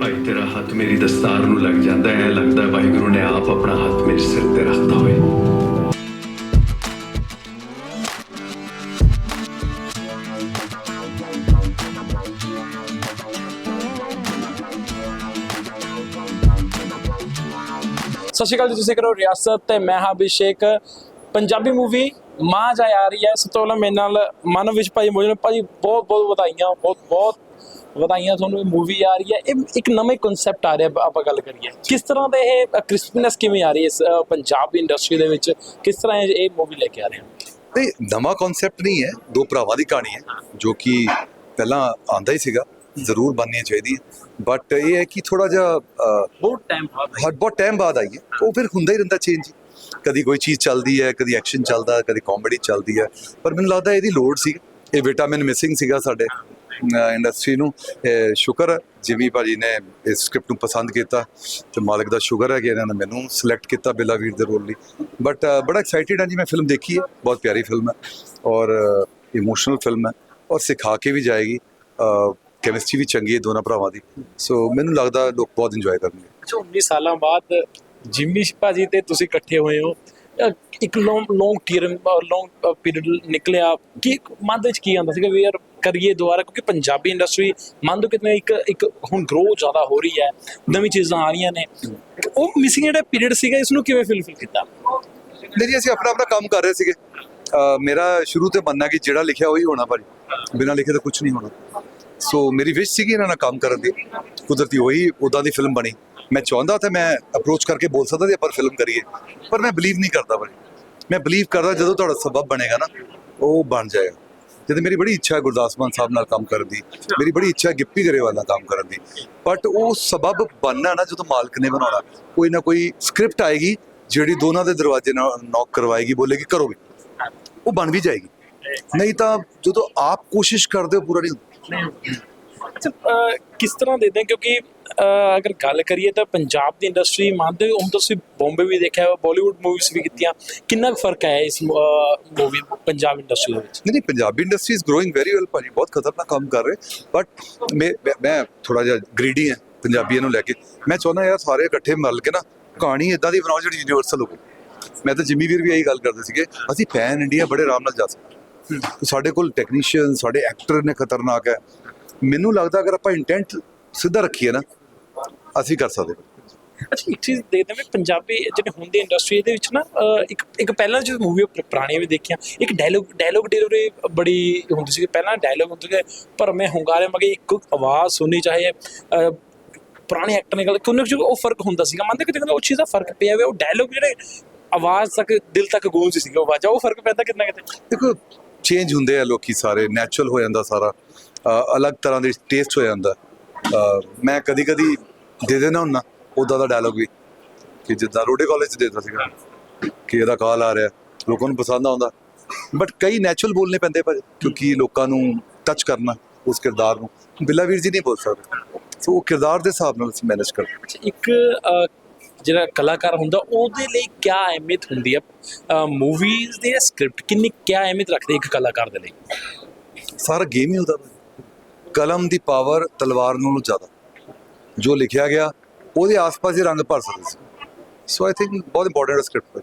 ਭਾਈ, ਤੇਰਾ ਹੱਥ ਮੇਰੀ ਦਸਤਾਰ ਨੂੰ ਲੱਗ ਜਾਂਦਾ ਹੈ। ਲੱਗਦਾ ਵਾਹਿਗੁਰੂ ਨੇ ਆਪ ਆਪਣਾ ਹੱਥ ਮੇਰੇ ਸਿਰ ਤੇ ਰੱਖਦਾ ਹੋਵੇ। ਸਤਿ ਸ਼੍ਰੀ ਅਕਾਲ ਜੀ, ਤੁਸੀਂ ਕਰੋ ਰਿਆਸਤ ਤੇ ਮੈਂ ਹਾਂ ਅਭਿਸ਼ੇਕ। ਪੰਜਾਬੀ ਮੂਵੀ ਮਾਂ ਜਾ ਆ ਰਹੀ ਹੈ। ਸਭ ਤੋਂ ਪਹਿਲਾਂ ਮੇਰੇ ਨਾਲ ਮਨ ਵਿੱਚ ਭਾਈ ਮੋਜਨ ਭਾਜੀ ਬਹੁਤ ਬਹੁਤ ਵਧਾਈਆਂ ਬਹੁਤ ਬਹੁਤ ਵਧਾਈਆਂ ਤੁਹਾਨੂੰ ਇਹ ਮੂਵੀ ਆ ਰਹੀ ਹੈ। ਇਹ ਇੱਕ ਨਵੇਂ ਕਨਸੈਪਟ ਆ ਰਿਹਾ ਆਪਾਂ ਗੱਲ ਕਰੀਏ। ਕਿਸ ਤਰ੍ਹਾਂ ਦੇ ਇਹ ਕ੍ਰਿਸਪੀਨੈਸ ਕਿਵੇਂ ਆ ਰਹੀ ਹੈ ਇਸ ਪੰਜਾਬੀ ਇੰਡਸਟਰੀ ਦੇ ਵਿੱਚ? ਕਿਸ ਤਰ੍ਹਾਂ ਇਹ- ਮੂਵੀ ਲੈ ਕੇ ਆ ਰਹੇ ਹੋ? ਨਹੀਂ ਨਵਾਂ ਕਨਸੈਪਟ ਨਹੀਂ ਹੈ ਦੋ ਭਰਾਵਾਂ ਦੀ ਕਹਾਣੀ ਹੈ ਜੋ ਕਿ ਪਹਿਲਾਂ ਆਂਦਾ ਹੀ ਸੀਗਾ ਜ਼ਰੂਰ ਬਣਨੀ ਚਾਹੀਦੀ ਹੈ ਬਟ ਇਹ ਹੈ ਕਿ ਥੋੜਾ ਜਿਹਾ ਬਹੁਤ ਟਾਈਮ ਬਾਅਦ ਬਹੁਤ ਟਾਈਮ ਬਾਅਦ ਆਈ ਹੈ। ਉਹ ਫਿਰ ਹੁੰਦਾ ਹੀ ਰਹਿੰਦਾ ਚੇਂਜ ਕਦੀ ਕੋਈ ਚੀਜ਼ ਚੱਲਦੀ ਹੈ ਕਦੀ ਐਕਸ਼ਨ ਚੱਲਦਾ ਕਦੀ ਕਾਮੇਡੀ ਚੱਲਦੀ ਹੈ। ਪਰ ਮੈਨੂੰ ਲੱਗਦਾ ਇਹਦੀ ਲੋੜ ਸੀ। ਇਹ ਵਿਟਾਮਿਨ ਮਿਸਿੰਗ ਸੀਗਾ ਸਾਡੇ। ਇੰਡਸਟਰੀ ਨੂੰ। ਸ਼ੁਕਰ ਹੈ ਜਿਮੀ ਭਾਜੀ ਨੇ ਇਸ ਸਕ੍ਰਿਪਟ ਨੂੰ ਪਸੰਦ ਕੀਤਾ ਤੇ ਮਾਲਕ ਦਾ ਸ਼ੁਕਰ ਹੈ ਕਿ ਇਹਨਾਂ ਨੇ ਮੈਨੂੰ ਸਿਲੈਕਟ ਕੀਤਾ ਬਿੱਲਾ ਵੀਰ ਦੇ ਰੋਲ ਲਈ। ਬਟ ਬੜਾ ਐਕਸਾਈਟਿਡ ਹਾਂ ਜੀ ਮੈਂ ਫਿਲਮ ਦੇਖੀ ਹੈ, ਬਹੁਤ ਪਿਆਰੀ ਫਿਲਮ ਹੈ ਔਰ ਇਮੋਸ਼ਨਲ ਫਿਲਮ ਹੈ ਔਰ ਸਿਖਾ ਕੇ ਵੀ ਜਾਏਗੀ। ਕੈਮਿਸਟਰੀ ਵੀ ਚੰਗੀ ਹੈ ਦੋਨਾਂ ਭਰਾਵਾਂ ਦੀ। ਸੋ ਮੈਨੂੰ ਲੱਗਦਾ ਲੋਕ ਬਹੁਤ ਇੰਜੋਏ ਕਰਨਗੇ। ਅੱਛਾ 19 ਸਾਲਾਂ ਬਾਅਦ ਜਿਮੀ ਭਾਜੀ ਤੇ ਤੁਸੀਂ ਇਕੱਠੇ ਹੋਏ ਹੋ। ਇੱਕ ਲੌਂਗ ਲੌਂਗ ਟਰਮ ਲੌਂਗ ਪੀਰੀਅਡ ਨਿਕਲਿਆ। ਕੀ, ਮਨ ਦੇ ਵਿੱਚ ਕੀ ਆਉਂਦਾ ਸੀਗਾ ਵੀ ਯਾਰ ਕਰੀਏ ਦੁਬਾਰਾ, ਕਿਉਂਕਿ ਪੰਜਾਬੀ ਇੰਡਸਟਰੀ ਮੰਨ ਦੋ ਕਿਤਨੇ ਇੱਕ ਇੱਕ ਹੁਣ ਗਰੋ ਜ਼ਿਆਦਾ ਹੋ ਰਹੀ ਹੈ, ਨਵੀਂ ਚੀਜ਼ਾਂ ਆ ਰਹੀਆਂ ਨੇ, ਉਹ ਮਿਸਿੰਗ ਜਿਹੜਾ ਪੀਰੀਅਡ ਸੀਗਾ ਇਸ ਨੂੰ ਕਿਵੇਂ ਫਿਲਫਿਲ ਕੀਤਾ? ਨਹੀਂ ਅਸੀਂ ਆਪਣਾ ਆਪਣਾ ਕੰਮ ਕਰ ਰਹੇ ਸੀਗੇ। ਮੇਰਾ ਸ਼ੁਰੂ ਤੇ ਮੰਨਣਾ ਕਿ ਜਿਹੜਾ ਲਿਖਿਆ ਉਹੀ ਹੋਣਾ ਭਾਜੀ। ਬਿਨਾਂ ਲਿਖੇ ਤਾਂ ਕੁਝ ਨਹੀਂ ਹੋਣਾ। ਸੋ ਮੇਰੀ ਵਿਸ਼ ਸੀਗੀ ਇਹਨਾਂ ਨਾਲ ਕੰਮ ਕਰਨ ਦੀ। ਕੁਦਰਤੀ ਹੋਈ ਉਦਾਂ ਦੀ ਫਿਲਮ ਬਣੀ। ਮੈਂ ਚਾਹੁੰਦਾ ਤਾਂ ਮੈਂ ਅਪਰੋਚ ਕਰਕੇ ਬੋਲ ਸਕਦਾ ਸੀ, ਆਪਾਂ ਫਿਲਮ ਕਰੀਏ। ਪਰ ਮੈਂ ਬਲੀਵ ਨਹੀਂ ਕਰਦਾ ਭਾਜੀ। ਮੈਂ ਬਲੀਵ ਕਰਦਾ ਜਦੋਂ ਤੁਹਾਡਾ ਸਬਬ ਬਣੇਗਾ ਨਾ, ਉਹ ਬਣ ਜਾਏਗਾ। ਜਦ ਮੇਰੀ ਬੜੀ ਇੱਛਾ ਗੁਰਦਾਸ ਮਾਨ ਸਾਹਿਬ ਨਾਲ ਕੰਮ ਕਰਨ ਦੀ ਮੇਰੀ ਬੜੀ ਇੱਛਾ ਗਿੱਪੀ ਗਰੇਵਾਲ ਨਾਲ ਕੰਮ ਕਰਨ ਦੀ। ਬਟ ਉਹ ਸਬਬ ਬਣਨਾ ਨਾ ਜਦੋਂ ਮਾਲਕ ਨੇ ਬਣਾਉਣਾ ਕੋਈ ਨਾ ਕੋਈ ਸਕ੍ਰਿਪਟ ਆਏਗੀ ਜਿਹੜੀ ਦੋਨਾਂ ਦੇ ਦਰਵਾਜ਼ੇ ਨਾਲ ਨੌਕ ਕਰਵਾਏਗੀ ਬੋਲੇਗੀ ਕਰੋ ਵੀ। ਉਹ ਬਣ ਵੀ ਜਾਏਗੀ। ਨਹੀਂ ਤਾਂ ਜਦੋਂ ਆਪ ਕੋਸ਼ਿਸ਼ ਕਰਦੇ ਹੋ ਪੂਰਾ ਨਹੀਂ ਹੁੰਦਾ। ਕਿਸ ਤਰ੍ਹਾਂ ਦੇ ਦੇ ਕਿਉਂਕਿ ਅਗਰ ਗੱਲ ਕਰੀਏ ਤਾਂ ਪੰਜਾਬ ਦੀ ਇੰਡਸਟਰੀ ਮੰਨਦੇ ਹੋ ਹੁਣ ਤੁਸੀਂ ਬੰਬੇ ਵੀ ਦੇਖਿਆ ਬਾਲੀਵੁੱਡ ਮੂਵੀਜ਼ ਵੀ ਕੀਤੀਆਂ ਕਿੰਨਾ ਫ਼ਰਕ ਹੈ ਇਸ ਮੂਵੀ ਪੰਜਾਬ ਇੰਡਸਟਰੀ ਦੇ ਵਿੱਚ? ਨਹੀਂ ਨਹੀਂ Punjabi industry is growing very well ਭਾਜੀ ਬਹੁਤ ਖਤਰਨਾਕ ਕੰਮ ਕਰ ਰਹੇ ਬਟ ਮੈਂ ਮੈਂ- ਥੋੜਾ ਜਿਹਾ ਗ੍ਰੀਡੀ ਹਾਂ ਪੰਜਾਬੀਆਂ ਨੂੰ ਲੈ ਕੇ। ਮੈਂ ਚਾਹੁੰਦਾ ਯਾਰ ਸਾਰੇ ਇਕੱਠੇ ਮਿਲ ਕੇ ਨਾ ਕਹਾਣੀ ਇਦਾਂ ਦੀ ਬਣਾਓ ਜਿਹੜੀ ਯੂਨੀਵਰਸਲ ਹੋਵੇ। ਮੈਂ ਤਾਂ ਜਿੰਮੀ ਵੀਰ ਵੀ ਇਹੀ ਗੱਲ ਕਰਦੇ ਸੀਗੇ ਅਸੀਂ ਪੈਨ ਇੰਡੀਆ ਬੜੇ ਆਰਾਮ ਨਾਲ ਜਾ ਸਕਦੇ ਹਾਂ। ਸਾਡੇ ਕੋਲ ਟੈਕਨੀਸ਼ੀਅਨ ਸਾਡੇ ਐਕਟਰ ਨੇ ਖਤਰਨਾਕ ਹੈ ਮੈਨੂੰ ਲੱਗਦਾ ਅਗਰ ਆਪਾਂ ਇੰਟੈਂਟ ਸਿੱਧਾ ਰੱਖੀਏ ਨਾ ਅਸੀਂ ਕਰ ਸਕਦੇ। ਅੱਛਾ ਇੱਕ ਚੀਜ਼ ਦੇ ਦੇਵੇਂ ਪੰਜਾਬੀ ਜਿਹੜੇ ਹੁੰਦੀ ਇੰਡਸਟਰੀ ਦੇ ਵਿੱਚ ਨਾ ਇੱਕ ਇੱਕ ਪਹਿਲਾਂ ਜੋ ਮੂਵੀ ਪੁਰਾਣੀਆਂ ਵੀ ਦੇਖੀਆਂ ਇੱਕ ਡਾਇਲੋਗ ਡਾਇਲੋਗ ਡਿਲੀਵਰੀ ਬੜੀ ਹੁੰਦੀ ਸੀ ਪਹਿਲਾਂ ਡਾਇਲੋਗ ਹੁੰਦੇ ਸੀ ਪਰ ਮੈਂ ਹੁੰਗਾਰੇ ਮਗੇ ਇੱਕ ਆਵਾਜ਼ ਸੁਣਨੀ ਚਾਹੀਏ। ਅ, ਪੁਰਾਣੇ ਐਕਟਰ ਨੇ ਗੱਲ ਕਿ ਉਹਨਾਂ ਵਿੱਚ ਉਹ ਫ਼ਰਕ ਹੁੰਦਾ ਸੀਗਾ। ਮੰਨਦੇ ਕਿ ਉਹ ਚੀਜ਼ ਦਾ ਫ਼ਰਕ ਪਿਆ ਹੋਇਆ ਉਹ ਡਾਇਲੋਗ ਜਿਹੜੇ ਆਵਾਜ਼ ਤੱਕ ਦਿਲ ਤੱਕ ਗੂੰਜ ਸੀਗਾ ਉਹ ਵਾਜਾ ਉਹ ਫ਼ਰਕ ਪੈਂਦਾ ਕਿੰਨਾ ਕਿਤੇ? ਦੇਖੋ ਚੇਂਜ ਹੁੰਦੇ ਆ ਲੋਕੀ ਸਾਰੇ ਨੈਚੁਰਲ ਹੋ ਜਾਂਦਾ ਸਾਰਾ। ਅਲੱਗ ਤਰ੍ਹਾਂ ਦੇ ਟੇਸਟ ਹੋ ਜਾਂਦਾ। ਮੈਂ ਕਦੀ ਕਦੀ ਦੇ ਦੇਣਾ ਹੁੰਨਾ ਉਦਾਂ ਦਾ ਡਾਇਲੋਗ ਵੀ ਕਿ ਜਿੱਦਾਂ ਰੋਡੇ ਕਾਲਜ ਚ ਦੇਤਾ ਸੀਗਾ ਕਿ ਇਹਦਾ ਕਾਲ ਆ ਰਿਹਾ ਲੋਕਾਂ ਨੂੰ ਪਸੰਦ ਆਉਂਦਾ। ਬਟ ਕਈ ਨੈਚੁਰਲ ਬੋਲਨੇ ਪੈਂਦੇ ਪਰ ਕਿਉਂਕਿ ਲੋਕਾਂ ਨੂੰ ਟੱਚ ਕਰਨਾ ਉਸ ਕਿਰਦਾਰ ਨੂੰ। ਬਿੱਲਾ ਵੀਰ ਜੀ ਨਹੀਂ ਬੋਲ ਸਕਦੇ। ਸੋ ਉਹ ਕਿਰਦਾਰ ਦੇ ਹਿਸਾਬ ਨਾਲ ਅਸੀਂ ਮੈਨੇਜ ਕਰਦੇ। ਇੱਕ ਜਿਹੜਾ ਕਲਾਕਾਰ ਹੁੰਦਾ ਉਹਦੇ ਲਈ ਕੀ ਅਹਿਮੀਅਤ ਹੁੰਦੀ ਹੈ ਮੂਵੀਜ਼ ਦੇ ਸਕ੍ਰਿਪਟ ਕਿੰਨੀ ਕੀ ਅਹਿਮੀਅਤ ਰੱਖਦੇ ਇੱਕ ਕਲਾਕਾਰ ਦੇ ਲਈ? ਸਾਰਾ ਗੇਮ ਹੀ ਉਹਦਾ। ਕਲਮ ਦੀ ਪਾਵਰ ਤਲਵਾਰ ਨਾਲੋਂ ਜ਼ਿਆਦਾ ਜੋ ਲਿਖਿਆ ਗਿਆ ਉਹਦੇ ਆਸ-ਪਾਸ ਹੀ ਰੰਗ ਭਰ ਸਕਦੇ ਸੀ। ਸੋ ਆਈ ਥਿੰਕ ਬਹੁਤ ਇੰਪੋਰਟੈਂਟ ਸਕ੍ਰਿਪਟ ਹੈ।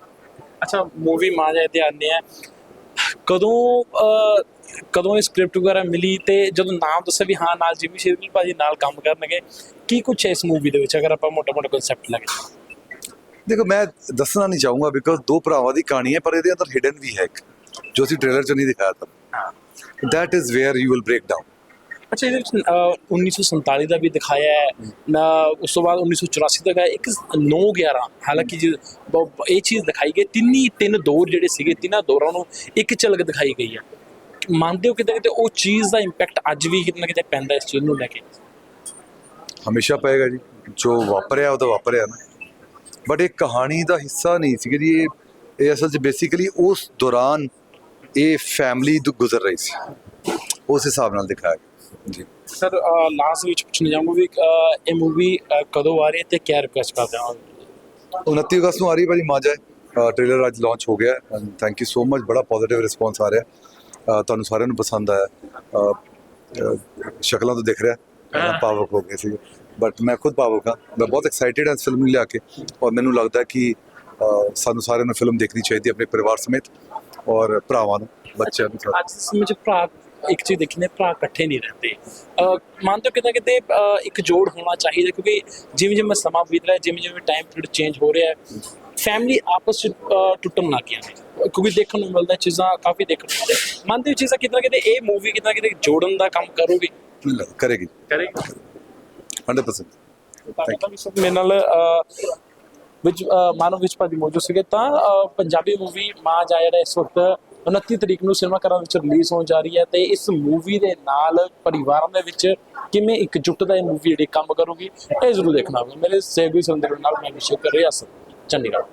ਅੱਛਾ ਮੂਵੀ ਮਾਂ ਜਾਏ ਤੇ ਆਨੇ ਆ ਕਦੋਂ ਕਦੋਂ ਇਹ ਸਕ੍ਰਿਪਟ ਵਗੈਰਾ ਮਿਲੀ ਤੇ ਜਦੋਂ ਨਾਮ ਦੱਸਿਆ ਵੀ ਹਾਂ ਨਾਲ ਜਿਮੀ ਸ਼ੇਰਗਿਲ ਭਾਜੀ ਨਾਲ ਕੰਮ ਕਰਨਗੇ ਕੀ ਕੁਛ ਹੈ ਇਸ ਮੂਵੀ ਦੇ ਵਿੱਚ ਅਗਰ ਆਪਾਂ ਮੋਟਾ ਮੋਟਾ ਕਨਸੈਪਟ ਲਗੇ ਦੇਖੋ ਮੈਂ ਦੱਸਣਾ ਨਹੀਂ ਚਾਹੂੰਗਾ ਬਿਕੋਜ਼ ਦੋ ਭਰਾਵਾਂ ਦੀ ਕਹਾਣੀ ਹੈ ਪਰ ਇਹਦੇ ਅੰਦਰ ਹਿਡਨ ਵੀ ਹੈ ਇੱਕ ਜੋ ਅਸੀਂ ਟ੍ਰੇਲਰ 'ਚ ਨਹੀਂ ਦਿਖਾਇਆ ਤਾਂ। That is where you will break down ਅੱਛਾ ਇਹਦੇ ਵਿੱਚ ਅ, 1947 ਦਾ ਵੀ ਦਿਖਾਇਆ ਹੈ। ਨਾ ਉਸ ਤੋਂ ਬਾਅਦ 1984 ਦਾ ਹੈ ਇੱਕ 911 ਹਾਲਾਂਕਿ ਜੀ ਬ- ਇਹ ਚੀਜ਼ ਦਿਖਾਈ ਗਈ। ਤਿੰਨੀ ਤਿੰਨ ਦੌਰ ਜਿਹੜੇ ਸੀਗੇ ਤਿੰਨਾਂ ਦੌਰਾਂ ਨੂੰ ਇੱਕ ਝਲਕ ਦਿਖਾਈ ਗਈ ਹੈ। ਮੰਨਦੇ ਹੋ ਕਿਤੇ ਕਿਤੇ ਉਹ ਚੀਜ਼ ਦਾ ਇੰਪੈਕਟ ਅੱਜ ਵੀ ਕਿਤੇ ਨਾ ਕਿਤੇ ਪੈਂਦਾ ਇਸ ਚੀਜ਼ ਨੂੰ ਲੈ ਕੇ? ਹਮੇਸ਼ਾ ਪਏਗਾ ਜੀ। ਜੋ ਵਾਪਰਿਆ ਉਹ ਤਾਂ ਵਾਪਰਿਆ ਨਾ। ਬਟ ਇਹ ਕਹਾਣੀ ਦਾ ਹਿੱਸਾ ਨਹੀਂ ਸੀ ਜੀ। ਇਹ ਇਹ ਅਸਲ 'ਚ ਬੇਸਿਕਲੀ ਉਸ ਦੌਰਾਨ ਇਹ ਫੈਮਿਲੀ ਤੋਂ ਗੁਜ਼ਰ ਰਹੀ ਸੀ। ਉਸ ਹਿਸਾਬ ਨਾਲ ਦਿਖਾਇਆ ਗਿਆ। ਜੀ। ਸਰ ਲਾਸਟ ਵਿੱਚ ਪੁੱਛਣਾ ਚਾਹੂੰਗਾ ਵੀ ਅ, ਇਹ ਮੂਵੀ ਕਦੋਂ ਆ ਰਹੀ ਹੈ ਤੇ ਕੀ ਰਿਕੁਐਸਟ ਕਰਦੇ ਹਾਂ? 29 ਅਗਸਤ ਨੂੰ ਆ ਰਹੀ ਹੈ ਭਾਜੀ ਮਾਜਾ ਟ੍ਰੇਲਰ ਅੱਜ ਲਾਂਚ ਹੋ ਗਿਆ and thank you so much ਬੜਾ ਪੋਜ਼ਿਟਿਵ ਰਿਸਪੌਂਸ ਆ ਰਿਹਾ ਤੁਹਾਨੂੰ ਸਾਰਿਆਂ ਨੂੰ ਪਸੰਦ ਆਇਆ ਸ਼ਕਲਾਂ ਤੋਂ ਦਿਖ ਰਿਹਾ ਬੜਾ ਪਾਵਕ ਹੋ ਗਏ ਸੀ ਬਟ ਮੈਂ ਖੁਦ ਭਾਵੁਕ ਹਾਂ। ਮੈਂ ਬਹੁਤ ਐਕਸਾਈਟਿਡ ਹਾਂ ਇਸ ਫਿਲਮ ਨੂੰ ਲਿਆ ਕੇ। ਔਰ ਮੈਨੂੰ ਲੱਗਦਾ ਕਿ ਸਾਨੂੰ ਸਾਰਿਆਂ ਨੂੰ ਫਿਲਮ ਦੇਖਣੀ ਚਾਹੀਦੀ ਆਪਣੇ ਪਰਿਵਾਰ ਸਮੇਤ। ਔਰ ਭਰਾਵਾਂ ਨੂੰ ਬੱਚਿਆਂ ਨੂੰ ਸਾਰਿਆਂ ਨੂੰ। ਅੱਜ ਦੇ ਸਮੇਂ 'ਚ ਭਰਾ ਇੱਕ ਚੀਜ਼ ਦੇਖਨੇ ਭਰਾ ਇਕੱਠੇ ਨਹੀਂ ਰਹਿੰਦੇ। ਮੰਨਦੇ ਹੋ ਕਿਤੇ ਕਿਤੇ ਇੱਕ ਜੋੜ ਹੋਣਾ ਚਾਹੀਦਾ ਕਿਉਂਕਿ ਜਿਵੇਂ ਜਿਵੇਂ ਸਮਾਂ ਬੀਤ ਰਿਹਾ ਜਿਵੇਂ ਜਿਵੇਂ ਟਾਈਮ ਪੀਰੀਅਡ ਚੇਂਜ ਹੋ ਰਿਹਾ ਹੈ ਫੈਮਿਲੀ ਆਪਸ ਵਿੱਚ ਟੁੱਟਣ ਲੱਗ ਗਈਆਂ ਨੇ। ਕਿਉਂਕਿ ਦੇਖਣ ਨੂੰ ਮਿਲਦਾ ਚੀਜ਼ਾਂ ਕਾਫੀ ਦੇਖਣ ਨੂੰ ਮਿਲਦਾ ਮੰਨਦੇ ਹੋ ਚੀਜ਼ਾਂ ਕਿਤੇ ਨਾ ਕਿਤੇ ਇਹ ਮੂਵੀ ਕਿਤੇ ਨਾ ਕਿਤੇ ਜੋੜਨ ਦਾ ਕੰਮ ਕਰੋਗੇ। ਮੈਨੂੰ ਕਰੇਗੀ। ਕਰੇਗੀ। 100% ਮੇਰੇ ਨਾਲ ਵਿੱਚ ਮਾਨਵ ਵਿੱਚ ਭਾਜੀ ਮੌਜੂਦ ਸੀਗੇ ਤਾਂ ਪੰਜਾਬੀ ਮੂਵੀ ਮਾਂ ਜਾ ਜਿਹੜਾ ਇਸ ਵਕਤ 29 ਤਰੀਕ ਨੂੰ ਸਿਨੇਮਾ ਘਰਾਂ ਵਿੱਚ ਰਿਲੀਜ਼ ਹੋਣ ਜਾ ਰਹੀ ਹੈ ਤੇ ਇਸ ਮੂਵੀ ਦੇ ਨਾਲ ਪਰਿਵਾਰਾਂ ਦੇ ਵਿੱਚ ਕਿਵੇਂ ਇੱਕ ਜੁੱਟ ਦਾ ਇਹ ਮੂਵੀ ਜਿਹੜੀ ਕੰਮ ਕਰੂਗੀ, ਇਹ ਜ਼ਰੂਰ ਦੇਖਣਾ ਹੋਵੇ ਮੇਰੇ ਸੇਵੀ ਸੰਦਰ ਨਾਲ ਮੈਂ ਵਿਸ਼ੇ ਕਰ ਰਿਹਾ ਸੀ ਚੰਡੀਗੜ੍ਹ।